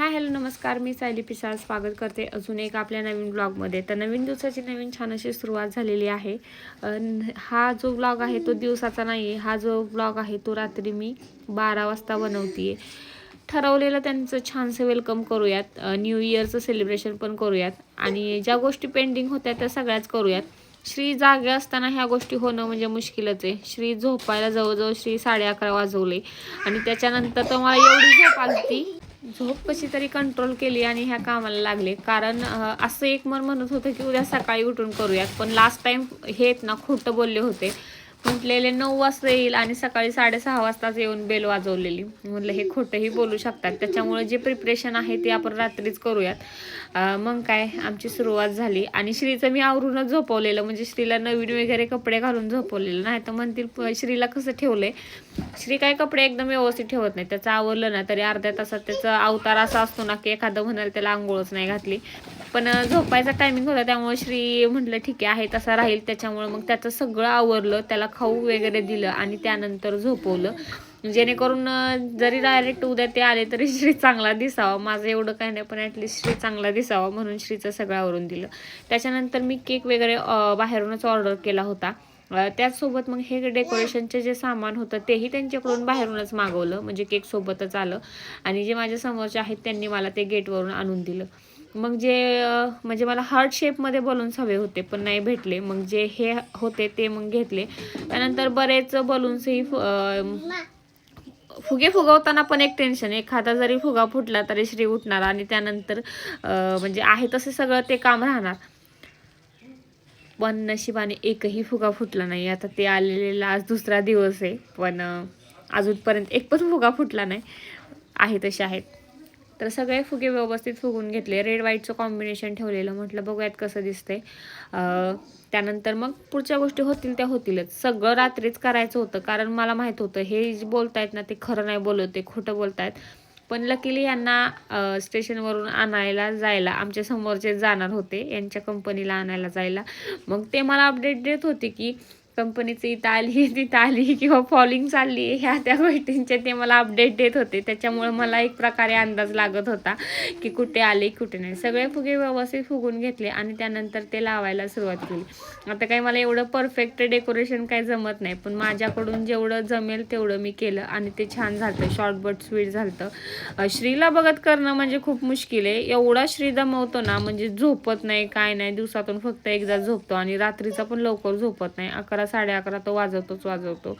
Hi hello नमस्कार. मी सायली पिसाळ स्वागत करते अजून एक आपल्या नवीन ब्लॉगमध्ये तर नवीन दिवसाची नवीन छान अशी सुरुवात झालेली आहे. हा जो ब्लॉग आहे तो दिवसाचा नाही आहे. हा जो ब्लॉग आहे तो रात्री मी बारा वाजता बनवते ठरवलेलं त्यांचं छानसं वेलकम करूयात. न्यू इयरचं सेलिब्रेशन पण करूयात. आणि ज्या गोष्टी पेंडिंग होत्या त्या सगळ्याच करूयात. श्री जागे असताना ह्या गोष्टी होणं म्हणजे मुश्किलच आहे. श्री झोपायला जवळजवळ श्री साडे अकरा वाजवले. आणि त्याच्यानंतर तर मला एवढी झोप आली झोप कशी तरी कंट्रोल केली आणि ह्या कामाला लागले. कारण असं एक मन म्हणत होतं की उद्या सकाळी उठून करूयात. पण लास्ट टाइम हेत ना खोटं बोलले होते. म्हटलेले नऊ वाजता येईल आणि सकाळी साडेसहा वाजताच येऊन बेल वाजवलेली. म्हटलं हे खोटंही बोलू शकतात. त्याच्यामुळे जे प्रिपरेशन आहे ते आपण रात्रीच करूयात. मग काय आमची सुरुवात झाली. आणि श्रीचं मी आवरूनच झोपवलेलं. म्हणजे श्रीला नवीन वगैरे कपडे घालून झोपवलेलं. नाही तर म्हणतील प- श्रीला कसं ठेवलंय? श्री काय कपडे एकदम व्यवस्थित ठेवत नाही. त्याचं आवरलं ना तरी अर्ध्या तासात त्याचा अवतार असा असतो ना की एखादं म्हणाल त्याला आंघोळच नाही घातली. पण झोपायचा टायमिंग होता त्यामुळे श्री म्हटलं ठीक आहे तसा राहील. त्याच्यामुळे मग त्याचं सगळं आवरलं त्याला खाऊ वगैरे दिलं आणि त्यानंतर झोपवलं. जेणेकरून जरी डायरेक्ट उद्या ते आले तरी श्री चांगला दिसावा. माझं एवढं काही नाही पण ॲटलिस्ट श्री चांगला दिसावा म्हणून श्रीचं सगळं आवरून दिलं. त्याच्यानंतर मी केक वगैरे बाहेरूनच ऑर्डर केला होता. त्याचसोबत मग हे डेकोरेशनचे जे सामान होतं तेही त्यांच्याकडून बाहेरूनच मागवलं. म्हणजे केकसोबतच आलं. आणि जे माझ्या समोरचे आहेत त्यांनी मला ते गेटवरून आणून दिलं. मग जे म्हणजे मला हार्ट शेपमध्ये बलून्स हवे होते पण नाही भेटले. मग जे हे होते ते मग घेतले. त्यानंतर बरेच बलून्सही फुगे फुगवताना पण एक टेन्शन एखादा जरी फुगा फुटला तरी श्री उठणार आणि त्यानंतर म्हणजे आहे तसे सगळं ते काम राहणार. पण नशिबाने एकही फुगा फुटला नाही. आता ते आलेला आज दुसरा दिवस आहे पण अजूनपर्यंत एक पण फुगा फुटला नाही. आहे तसे आहेत. तर सगळे फुगे व्यवस्थित फुगून घेतले. रेड व्हाईटचं कॉम्बिनेशन ठेवलेलं. म्हटलं बघूयात कसं दिसतंय. त्यानंतर मग पुढच्या गोष्टी होतील त्या होतीलच. सगळं रात्रीच करायचं होतं. कारण मला माहीत होतं हे जे बोलतायत ना ते खरं नाही बोलत ते खोटं बोलतायत. पण लकीली यांना स्टेशनवरून आणायला जायला आमच्या समोरचे जाणार होते. यांच्या कंपनीला आणायला जायला. मग ते मला अपडेट देत होते की कंपनीचं इथं आली तिथं आली किंवा फॉलिंग चालली ह्या त्या गोष्टींचे ते मला अपडेट देत होते. त्याच्यामुळे मला एक प्रकारे अंदाज लागत होता की कुठे आले कुठे नाही. सगळे फुगे व्यवस्थित फुगून घेतले आणि त्यानंतर ते लावायला सुरुवात केली. आता काही मला एवढं परफेक्ट डेकोरेशन काही जमत नाही पण माझ्याकडून जेवढं जमेल तेवढं मी केलं आणि ते छान झालं. शॉर्ट बट स्वीट झालं. श्रीला बघत करणं म्हणजे खूप मुश्किल आहे. एवढा श्री दमवतो ना म्हणजे झोपत नाही काय नाही दिवसातून फक्त एकदा झोपतो आणि रात्रीचा पण लवकर झोपत नाही. अकरा साडे अकरा तो वाजवतोच वाजवतो.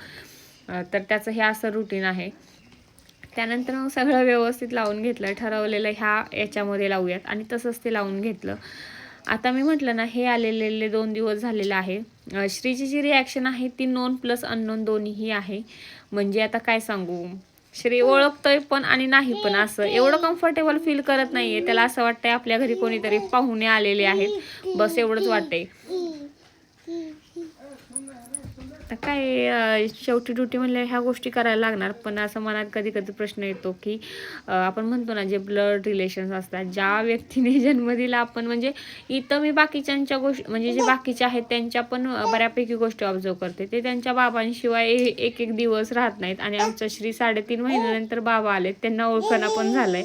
तर त्याचं हे असं रुटीन आहे. त्यानंतर मग सगळं व्यवस्थित लावून घेतलं ठरवलेलं ह्या याच्यामध्ये लावूयात. आणि तसंच ते लावून घेतलं. आता मी म्हटलं ना हे आलेले दोन दिवस झालेलं आहे. श्रीची जी रिॲक्शन आहे ती नोन प्लस अननोन दोन्हीही आहे. म्हणजे आता काय सांगू? श्री ओळखतोय पण आणि नाही पण असं. एवढं कम्फर्टेबल फील करत नाहीये. त्याला असं वाटतंय आपल्या घरी कोणीतरी पाहुणे आलेले आहेत. बस एवढंच वाटतंय. आता काय शेवटी ड्युटी म्हणल्या ह्या गोष्टी करायला लागणार पण असं मनात कधी कधी प्रश्न येतो की आपण म्हणतो ना जे ब्लड रिलेशन्स असतात ज्या व्यक्तीने जन्म दिला आपण म्हणजे इथं मी बाकीच्यांच्या गोष्टी म्हणजे जे बाकीचे आहेत त्यांच्या पण बऱ्यापैकी गोष्टी ऑब्झर्व करते. ते त्यांच्या बाबांशिवाय एक एक दिवस राहत नाहीत. आणि आमच्या श्री साडेतीन महिन्यानंतर बाबा आले त्यांना ओळखणं पण झालंय.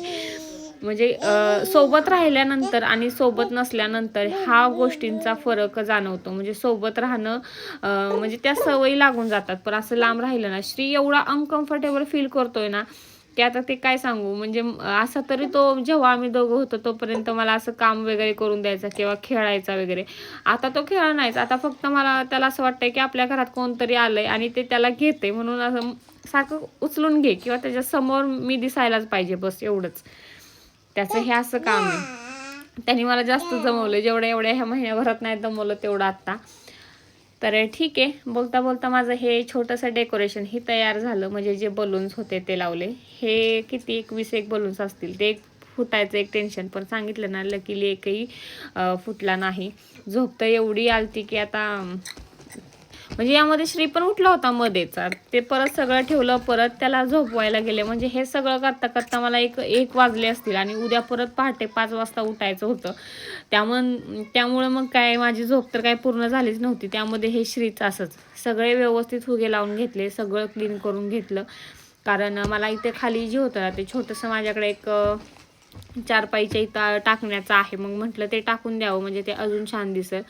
म्हणजे सोबत राहिल्यानंतर आणि सोबत नसल्यानंतर हा गोष्टींचा फरक जाणवतो. म्हणजे सोबत राहणं म्हणजे त्या सवयी लागून जातात. पण असं लांब राहिलं ना श्री एवढा अनकम्फर्टेबल फील करतोय ना की आता ते काय सांगू? म्हणजे असा तरी तो जेव्हा आम्ही दोघं होतो तोपर्यंत मला असं काम वगैरे करून द्यायचा किंवा खेळायचा वगैरे. आता तो खेळ नाहीच. आता फक्त मला त्याला असं वाटतंय की आपल्या घरात कोणतरी आलंय आणि ते त्याला घेते म्हणून असं सारखं उचलून घे किंवा त्याच्यासमोर मी दिसायलाच पाहिजे बस एवढंच. त्याचं हे असं काम आहे. त्यांनी मला जास्त जमवलं. जेवढं एवढ्या ह्या महिन्याभरात नाही जमवलं तेवढं आत्ता. तर ठीक आहे. बोलता बोलता माझं हे छोटंसं डेकोरेशन हे तयार झालं. म्हणजे जे बलून्स होते ते लावले. हे किती एक वीस एक बलून्स असतील. ते एक फुटायचं एक टेन्शन पण सांगितलं ना लकीली एकही फुटला नाही. झोप तर एवढी आलती की आता म्हणजे यामध्ये श्री पण उठला होता मध्येच. ते परत सगळं ठेवलं परत त्याला झोपवायला गेले. म्हणजे हे सगळं करता करता मला एक एक वाजले असतील आणि उद्या परत पहाटे पाच वाजता उठायचं होतं. त्यामुळं त्यामुळं मग काय माझी झोप तर काय पूर्ण झालीच नव्हती. त्यामध्ये हे श्रीच असंच. सगळे व्यवस्थित फुगे लावून घेतले सगळं क्लीन करून घेतलं. कारण मला इथे खाली जे होतं ते छोटंसं माझ्याकडे एक चारपाईच्या इथं टाकण्याचं आहे. मग म्हटलं ते टाकून द्यावं म्हणजे ते अजून छान दिसेल.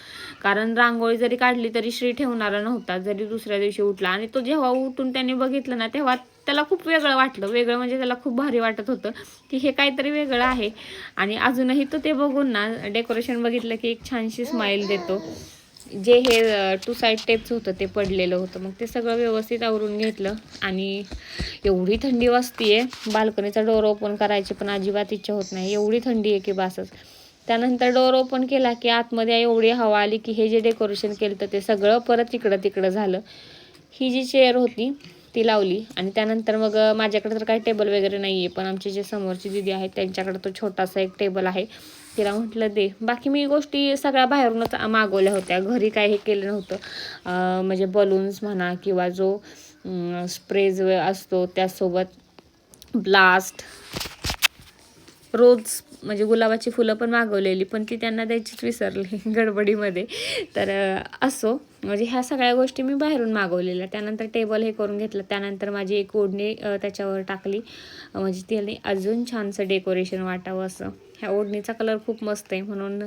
कारण रांगोळी जरी काढली तरी श्री ठेवणारा नव्हता जरी दुसऱ्या दिवशी उठला. आणि तो जेव्हा उठून त्याने बघितलं ना तेव्हा त्याला खूप वेगळं वाटलं. वेगळं म्हणजे त्याला खूप भारी वाटत होतं की हे काहीतरी वेगळं आहे. आणि अजूनही तो ते बघून ना डेकोरेशन बघितलं की एक छानशी स्माईल देतो. जे हे टू साईड टेप्स होतं ते पडलेलं होतं. मग ते सगळं व्यवस्थित आवरून घेतलं आणि एवढी थंडी वाजतीये. बाल्कनीचा डोर ओपन करायची पण अजिबात इच्छा होत नाही. एवढी थंडी आहे की बासच. त्यानंतर डोर ओपन केला की आतमध्ये एवढी हवा आली की हे जे डेकोरेशन केलं तर ते सगळं परत इकडं तिकडं झालं. ही जी चेअर होती ती लावली. आणि त्यानंतर मग माझ्याकडे तर काही टेबल वगैरे नाही आहे पण आमची जे समोरची दिदी आहेत त्यांच्याकडे तो छोटासा एक टेबल आहे. तिला म्हटलं दे. बाकी मी गोष्टी सगळ्या बाहेरूनच मागवल्या होत्या. घरी काय हे केलं नव्हतं. म्हणजे बलून्स म्हणा किंवा जो स्प्रेज असतो त्यासोबत ब्लास्ट रोज म्हणजे गुलाबाची फुलं पण मागवलेली पण ती त्यांना द्यायचीच विसरली गडबडीमध्ये. तर असो. म्हणजे ह्या सगळ्या गोष्टी मी बाहेरून मागवलेल्या. त्यानंतर टेबल हे करून घेतलं. त्यानंतर माझी एक ओढणी त्याच्यावर टाकली. म्हणजे त्याने अजून छानसं डेकोरेशन वाटावं असं. ह्या ओढणीचा कलर खूप मस्त आहे म्हणून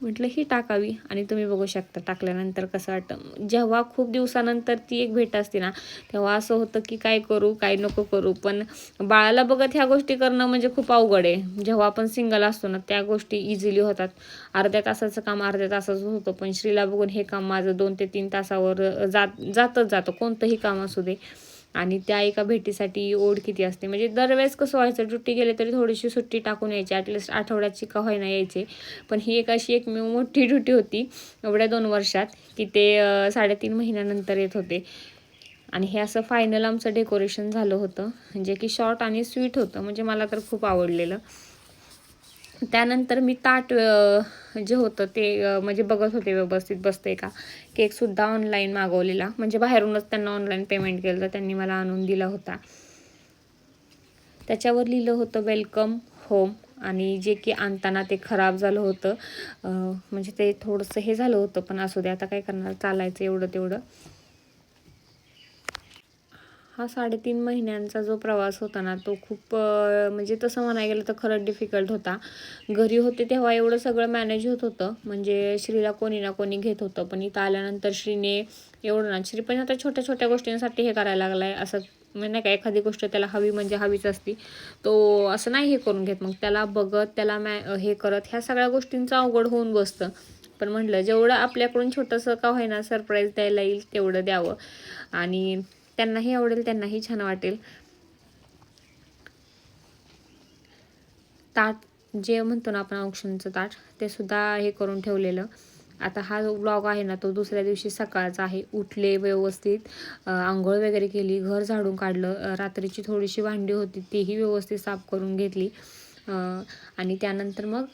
म्हटलं ही टाकावी आणि तुम्ही बघू शकता टाकल्यानंतर कसं वाटतं. जेव्हा खूप दिवसानंतर ती एक भेट असते ना तेव्हा असं होतं की काय करू काय नको करू. पण बाळाला बघत ह्या गोष्टी करणं म्हणजे खूप अवघड आहे. जेव्हा आपण सिंगल असतो ना त्या गोष्टी इझिली होतात. अर्ध्या तासाचं काम अर्ध्या तासाचं होतं पण श्रीला बघून हे काम माझं दोन ते तीन तासावर जात जातच जातं. कोणतंही काम असू दे. आणि त्या एका भेटीसाठी ओढ किती असते? म्हणजे दरवेळेस कसं व्हायचं ड्युटी गेले तरी थोडीशी सुट्टी टाकून यायची ॲटलिस्ट आठवड्याची का होईना यायचे. पण ही एक अशी एक मोठी ड्युटी होती एवढ्या दोन वर्षात की ते साडेतीन महिन्यानंतर येत होते. आणि हे असं फायनल आमचं डेकोरेशन झालं होतं. जे की शॉर्ट आणि स्वीट होतं म्हणजे मला तर खूप आवडलेलं. त्यानंतर मी ताट जे होतं ते म्हणजे बघत होते व्यवस्थित बसते का? केकसुद्धा ऑनलाईन मागवलेला. म्हणजे बाहेरूनच त्यांना ऑनलाईन पेमेंट केलं तर त्यांनी मला आणून दिला होता. त्याच्यावर लिहिलं होतं वेलकम होम आणि जे की आणताना ते खराब झालं होतं. म्हणजे ते थोडंसं हे झालं होतं पण असू दे आता काय करणार? चालायचं एवढं तेवढं. हा साडेतीन महिन्यांचा जो प्रवास होता ना तो खूप म्हणजे तसं म्हणायला गेलं तर खरंच डिफिकल्ट होता. घरी होते तेव्हा एवढं सगळं मॅनेज होत होतं. म्हणजे श्रीला कोणी ना कोणी घेत होतं. पण इथं आल्यानंतर श्रीने एवढं ना श्री पण आता छोट्या छोट्या गोष्टींसाठी हे करायला लागलाय. असं म्हणजे नाही का एखादी गोष्ट त्याला हवी म्हणजे हवीच असती. तो असं नाही हे करून घेत. मग त्याला बघत त्याला मॅ हे करत ह्या सगळ्या गोष्टींचं अवघड होऊन बसतं. पण म्हटलं जेवढं आपल्याकडून छोटंसं का होईना सरप्राईज द्यायला येईल तेवढं द्यावं. आणि त्यांनाही आवडेल त्यांनाही छान वाटेल. ताट जे म्हणतो ना आपण औक्षणचं ताट ते सुद्धा हे करून ठेवलेलं. आता हा जो ब्लॉग आहे ना तो दुसऱ्या दिवशी सकाळचा आहे. उठले व्यवस्थित आंघोळ वगैरे केली घर झाडून काढलं रात्रीची थोडीशी भांडी होती तीही व्यवस्थित साफ करून घेतली. आणि त्यानंतर मग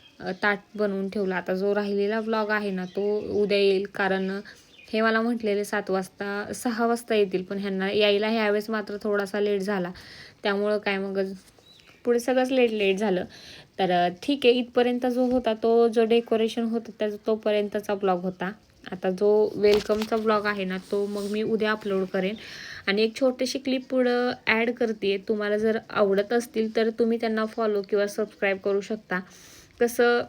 ताट बनवून ठेवलं. आता जो राहिलेला ब्लॉग आहे ना तो उद्या येईल. कारण हे मला म्हटलेले सात वाजता सहा वाजता येतील पण ह्यांना यायला ह्यावेळेस मात्र थोडासा लेट झाला. त्यामुळं काय मग पुढे सगळंच लेट लेट झालं. तर ठीक आहे इथपर्यंत जो होता तो जो डेकोरेशन होतं त्याचा तोपर्यंतचा ब्लॉग होता. आता जो वेलकमचा ब्लॉग आहे ना तो मग मी उद्या अपलोड करेन. आणि एक छोटीशी क्लिप पुढं ॲड करते तुम्हाला जर आवडत असतील तर तुम्ही त्यांना फॉलो किंवा सबस्क्राईब करू शकता. कसं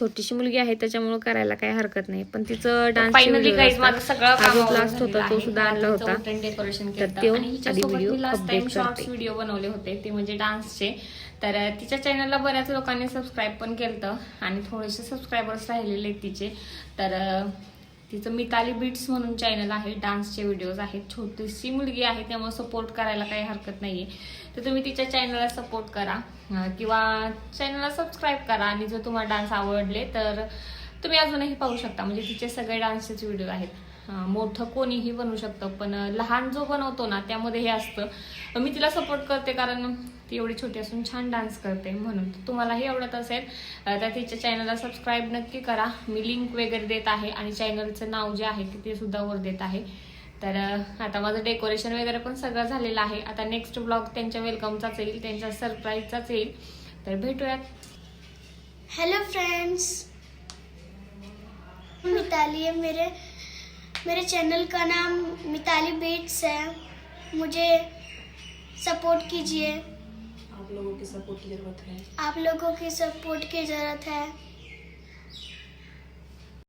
छोटीशी मुलगी आहे त्याच्यामुळे करायला काही हरकत नाही. पण तिचं डान्स फायनली लास्ट होता तो. सुद्धा आणला होता. डेकोरेशन व्हिडिओ बनवले होते ते म्हणजे डान्सचे. तर तिच्या चॅनलला बऱ्याच लोकांनी सबस्क्राईब पण केलं आणि थोडेसे सबस्क्रायबर्स राहिलेले तिचे. तर तिचं मिताली बीट्स म्हणून चॅनल आहे डान्सचे व्हिडिओज आहेत. छोटीशी मुलगी आहे त्यामुळे सपोर्ट करायला काही हरकत नाहीये. तर तुम्ही तिच्या चॅनलला सपोर्ट करा. किंवा चॅनलला सबस्क्राईब करा. आणि जर तुम्हाला डान्स आवडले तर तुम्ही अजूनही पाहू शकता. म्हणजे तिचे सगळे डान्सचेच व्हिडिओ आहेत. मोठं कोणीही बनवू शकतं पण लहान जो बनवतो ना त्यामध्ये हे असतं. मी तिला सपोर्ट करते कारण ती एवढी छोटी असून छान डान्स करते म्हणून. तर तुम्हालाही आवडत असेल तर तिच्या चॅनलला सबस्क्राईब नक्की करा. मी लिंक वगैरे देत आहे आणि चॅनलचं नाव जे आहे ते सुद्धा वर देत आहे. तर आता माझं डेकोरेशन वगैरे पण सगळं झालेलं आहे. आता नेक्स्ट ब्लॉग त्यांच्या वेलकमचाच येईल त्यांच्या सरप्राईजचाच येईल. तर भेटूयात. हॅलो फ्रेंड्स मिताली मेरे. मेरे चैनल का नाम मिताली बीट्स है। मुझे सपोर्ट कीजिए। आप लोगों की सपोर्ट की ज़रूरत है। आप लोगों की सपोर्ट की ज़रूरत है।